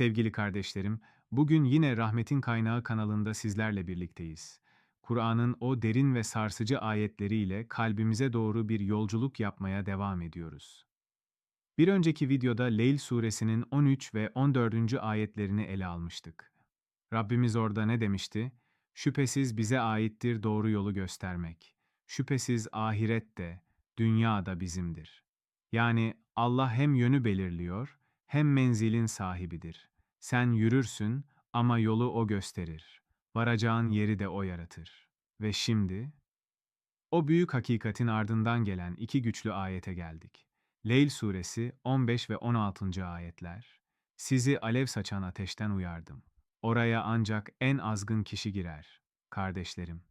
Sevgili kardeşlerim, bugün yine Rahmetin Kaynağı kanalında sizlerle birlikteyiz. Kur'an'ın o derin ve sarsıcı ayetleriyle kalbimize doğru bir yolculuk yapmaya devam ediyoruz. Bir önceki videoda Leyl suresinin 13 ve 14. ayetlerini ele almıştık. Rabbimiz orada ne demişti? Şüphesiz bize aittir doğru yolu göstermek. Şüphesiz ahiret de, dünya da bizimdir. Yani Allah hem yönü belirliyor, hem menzilin sahibidir. Sen yürürsün ama yolu o gösterir. Varacağın yeri de o yaratır. Ve şimdi o büyük hakikatin ardından gelen iki güçlü ayete geldik. Leyl suresi 15 ve 16. ayetler. Sizi alev saçan ateşten uyardım. Oraya ancak en azgın kişi girer. Kardeşlerim,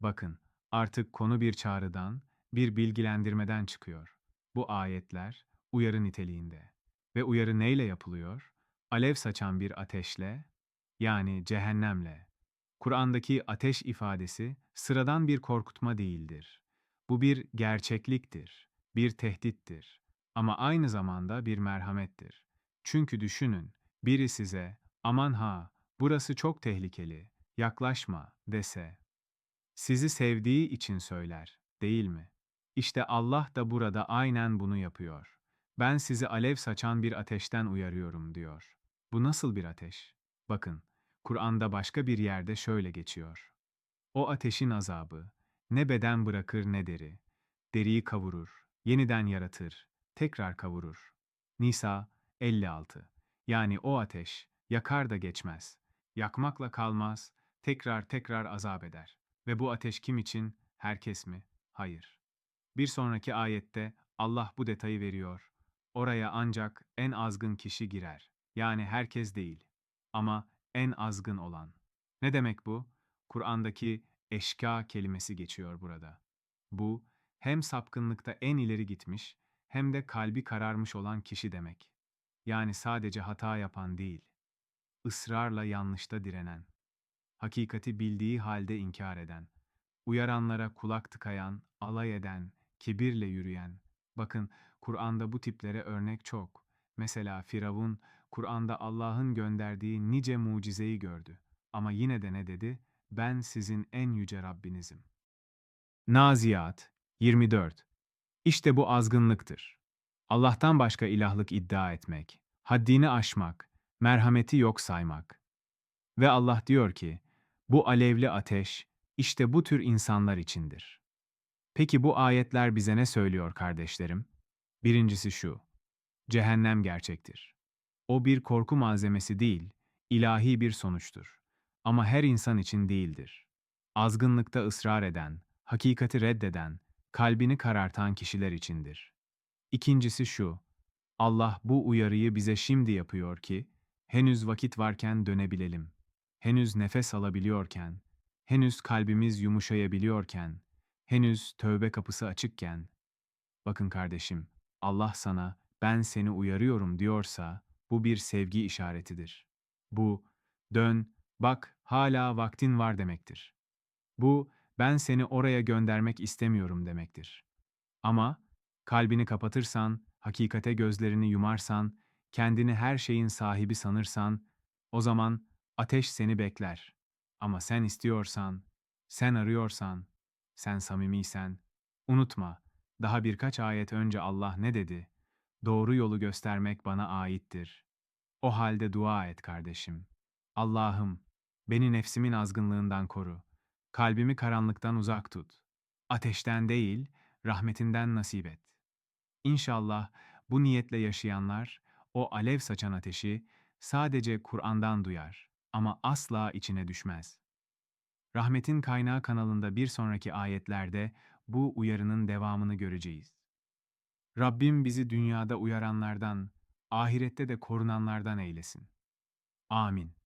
bakın artık konu bir çağrıdan, bir bilgilendirmeden çıkıyor. Bu ayetler uyarı niteliğinde. Ve uyarı neyle yapılıyor? Alev saçan bir ateşle, yani cehennemle. Kur'an'daki ateş ifadesi sıradan bir korkutma değildir. Bu bir gerçekliktir, bir tehdittir ama aynı zamanda bir merhamettir. Çünkü düşünün, biri size aman ha, burası çok tehlikeli, yaklaşma dese. Sizi sevdiği için söyler, değil mi? İşte Allah da burada aynen bunu yapıyor. Ben sizi alev saçan bir ateşten uyarıyorum diyor. Bu nasıl bir ateş? Bakın, Kur'an'da başka bir yerde şöyle geçiyor. O ateşin azabı, ne beden bırakır ne deri. Deriyi kavurur, yeniden yaratır, tekrar kavurur. Nisa 56 Yani o ateş, yakar da geçmez. Yakmakla kalmaz, tekrar tekrar azap eder. Ve bu ateş kim için? Herkes mi? Hayır. Bir sonraki ayette Allah bu detayı veriyor. Oraya ancak en azgın kişi girer. Yani herkes değil. Ama en azgın olan. Ne demek bu? Kur'an'daki eşka kelimesi geçiyor burada. Bu, hem sapkınlıkta en ileri gitmiş, hem de kalbi kararmış olan kişi demek. Yani sadece hata yapan değil, ısrarla yanlışta direnen, hakikati bildiği halde inkar eden, uyaranlara kulak tıkayan, alay eden, kibirle yürüyen. Bakın, Kur'an'da bu tiplere örnek çok. Mesela Firavun, Kur'an'da Allah'ın gönderdiği nice mucizeyi gördü. Ama yine de ne dedi? Ben sizin en yüce Rabbinizim. Naziyat 24 İşte bu azgınlıktır. Allah'tan başka ilahlık iddia etmek, haddini aşmak, merhameti yok saymak. Ve Allah diyor ki, bu alevli ateş, işte bu tür insanlar içindir. Peki bu ayetler bize ne söylüyor kardeşlerim? Birincisi şu, cehennem gerçektir. O bir korku malzemesi değil, ilahi bir sonuçtur. Ama her insan için değildir. Azgınlıkta ısrar eden, hakikati reddeden, kalbini karartan kişiler içindir. İkincisi şu, Allah bu uyarıyı bize şimdi yapıyor ki, henüz vakit varken dönebilelim. Henüz nefes alabiliyorken, henüz kalbimiz yumuşayabiliyorken, henüz tövbe kapısı açıkken, bakın kardeşim, Allah sana ben seni uyarıyorum diyorsa bu bir sevgi işaretidir. Bu dön, bak hala vaktin var demektir. Bu ben seni oraya göndermek istemiyorum demektir. Ama kalbini kapatırsan, hakikate gözlerini yumarsan, kendini her şeyin sahibi sanırsan, o zaman ateş seni bekler. Ama sen istiyorsan, sen arıyorsan, sen samimiysen, unutma, daha birkaç ayet önce Allah ne dedi? Doğru yolu göstermek bana aittir. O halde dua et kardeşim. Allah'ım, beni nefsimin azgınlığından koru. Kalbimi karanlıktan uzak tut. Ateşten değil, rahmetinden nasip et. İnşallah bu niyetle yaşayanlar, o alev saçan ateşi sadece Kur'an'dan duyar ama asla içine düşmez. Rahmetin Kaynağı kanalında bir sonraki ayetlerde bu uyarının devamını göreceğiz. Rabbim bizi dünyada uyaranlardan, ahirette de korunanlardan eylesin. Amin.